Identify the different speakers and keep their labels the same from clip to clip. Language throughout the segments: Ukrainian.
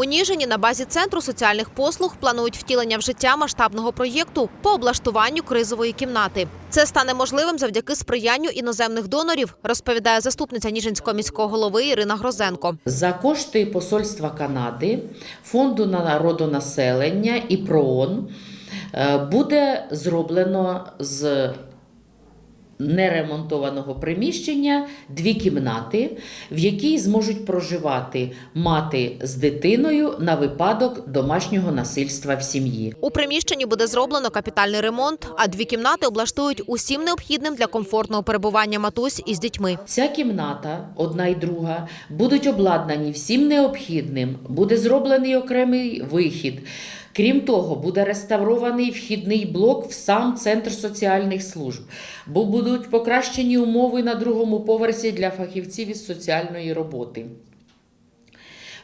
Speaker 1: У Ніжині на базі центру соціальних послуг планують втілення в життя масштабного проєкту по облаштуванню кризової кімнати. Це стане можливим завдяки сприянню іноземних донорів, розповідає заступниця Ніжинського міського голови Ірина Грозенко.
Speaker 2: За кошти Посольства Канади, Фонду на народонаселення і ПРООН е, буде зроблено з неремонтованого приміщення дві кімнати, в якій зможуть проживати мати з дитиною на випадок домашнього насильства в сім'ї.
Speaker 1: У приміщенні буде зроблено капітальний ремонт, а дві кімнати облаштують усім необхідним для комфортного перебування матусь із дітьми.
Speaker 2: Ця кімната, одна і друга, будуть обладнані всім необхідним, буде зроблений окремий вихід. Крім того, буде реставрований вхідний блок в сам центр соціальних служб, бо будуть покращені умови на другому поверсі для фахівців із соціальної роботи.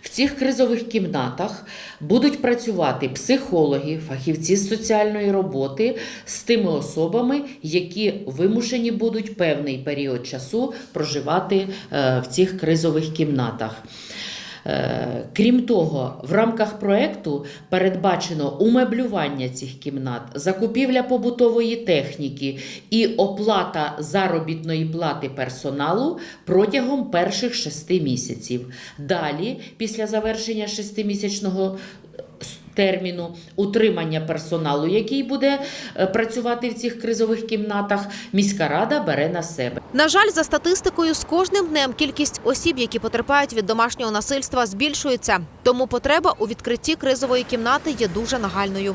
Speaker 2: В цих кризових кімнатах будуть працювати психологи, фахівці з соціальної роботи з тими особами, які вимушені будуть певний період часу проживати е, в цих кризових кімнатах. Е, Крім того, в рамках проекту передбачено умеблювання цих кімнат, закупівля побутової техніки і оплата заробітної плати персоналу протягом перших шести місяців. Далі, після завершення шестимісячного терміну утримання персоналу, який буде е, працювати в цих кризових кімнатах, міська рада бере на себе.
Speaker 1: На жаль, за статистикою, з кожним днем кількість осіб, які потерпають від домашнього насильства, збільшується. Тому потреба у відкритті кризової кімнати є дуже нагальною.